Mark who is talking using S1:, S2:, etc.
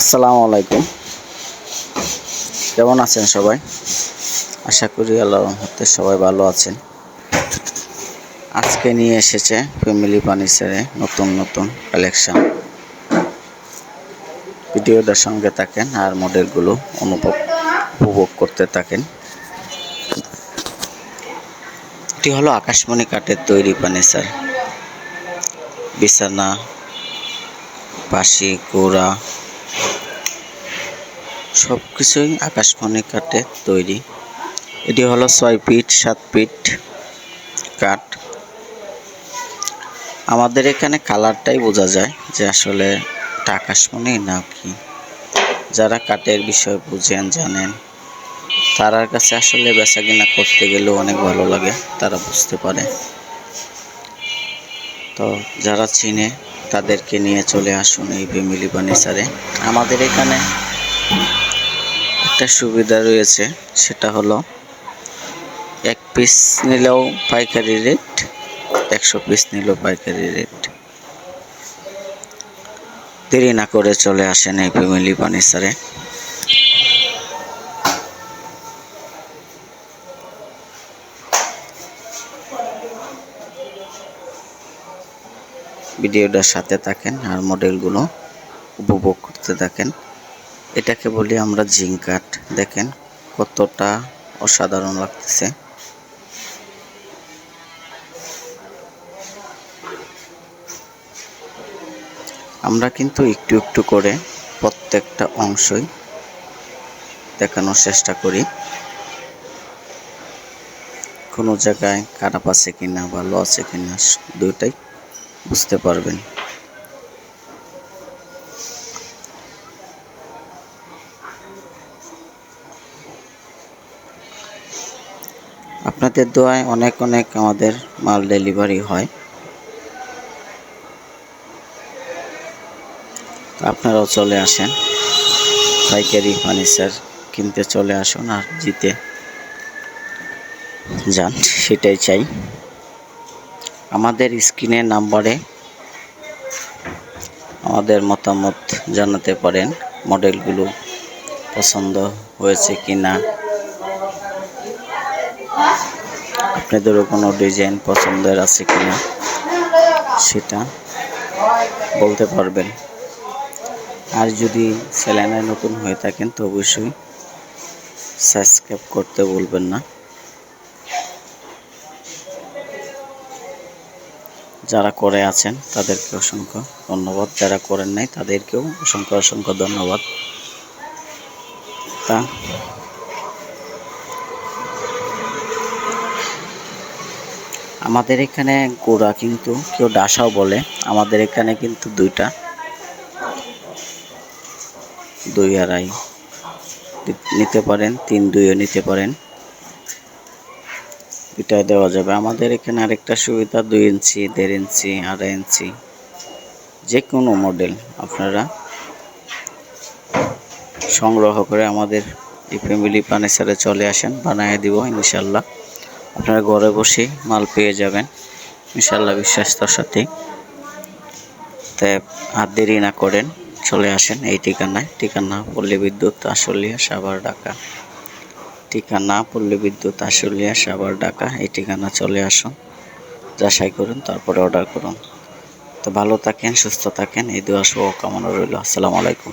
S1: আসসালামু আলাইকুম। কেমন আছেন সবাই? আশা করি আল্লাহ রহমতে সবাই ভালো আছেন। আজকে নিয়ে এসেছে ফ্যামিলি ফার্নিচারে নতুন নতুন কালেকশন। ভিডিওটার সঙ্গে থাকেন আর মডেলগুলো অনুভব, উপভোগ করতে থাকেন। এটি হলো আকাশমণি কাঠের তৈরি ফার্নিচার। বিছানা পাশি গোড়া সব কিছুই আকাশমণি কাঠে তৈরি। এটি হলো ছয় ফিট, সাত ফিট কাঠ। আমাদের এখানে কালারটাই বোঝা যায় যে আসলে এটা আকাশমণি না কি যারা কাঠের বিষয় বুঝেন, জানেন, তারার কাছে আসলে বেচা কিনা করতে গেলেও অনেক ভালো লাগে, তারা বুঝতে পারে। তো যারা চিনে, তাদেরকে নিয়ে চলে আসুন এই ফ্যামিলি ফার্নিচারে। আমাদের এখানে একটা সুবিধা রয়েছে, সেটা হলো এক পিস নিলেও পাইকারি রেট একশো পিস নিলেও পাইকারি রেট দেরি না করে চলে আসেন এই ফ্যামিলি ফার্নিচারে ভিডিওটার সাথে থাকেন আর মডেলগুলো উপভোগ করতে থাকেন। এটাকে বলি আমরা জিঙ্ক কাঠ। দেখেন কতটা অসাধারণ লাগতেছে। আমরা কিন্তু একটু একটু করে প্রত্যেকটা অংশই দেখানোর চেষ্টা করি। কোনো জায়গায় খারাপ আছে কিনা ভালো আছে কিনা, দুইটাই বুঝতে পারবেন। আপনাদের দোয়ায় অনেক অনেক আমাদের মাল ডেলিভারি হয়। আপনারাও চলে আসেন। পাইকারি ফার্নিচার কিনতে চলে আসুন আর জিতে যান, সেটাই চাই। আমাদের স্ক্রিনের নাম্বারে আমাদের মতামত জানাতে পারেন, মডেলগুলো পছন্দ হয়েছে কি না আপনাদেরও কোনো ডিজাইন পছন্দের আছে কি না সেটা বলতে পারবেন। আর যদি চ্যানেলে নতুন হয়ে থাকেন তো অবশ্যই সাবস্ক্রাইব করতে বলবেন না। যারা করে আছেন তাদেরকে অসংখ্য ধন্যবাদ। যারা করেন নাই তাদেরকেও অসংখ্য অসংখ্য ধন্যবাদ। তা আমাদের এখানে গোড়া কিন্তু কেউ ডাসাও বলে। আমাদের এখানে কিন্তু দুইটা। দুই আড়াই। নিতে পারেন, তিন দুইও নিতে পারেন। এটা দেওয়া যাবে। আমাদের এখানে আরেকটা সুবিধা, দুই ইঞ্চি, দেড় ইঞ্চি, আড়াই ইঞ্চি। যে কোনো মডেল আপনারা সংগ্রহ করে আমাদের এই ফ্যামিলি ফার্নিচারে চলে আসেন, বানিয়ে দিব ইনশাল্লাহ আপনারা ঘরে বসে মাল পেয়ে যাবেন। ইনশাল্লাহ বিশ্বাসতার সাথে তাই আর দেরি না করেন, চলে আসেন এই ঠিকানায়। ঠিকানা পল্লী বিদ্যুৎ আশুলিয়া সাভার ঢাকা। ঠিকানা পল্লী বিদ্যুৎ আশুলিয়া সাভার ঢাকা, এই ঠিকানা চলে আসুন। যাচাই করুন, তারপরে অর্ডার করুন। তো ভালো থাকেন, সুস্থ থাকেন, এই দোয়া শুভ কামনা রইল। আসসালামু আলাইকুম।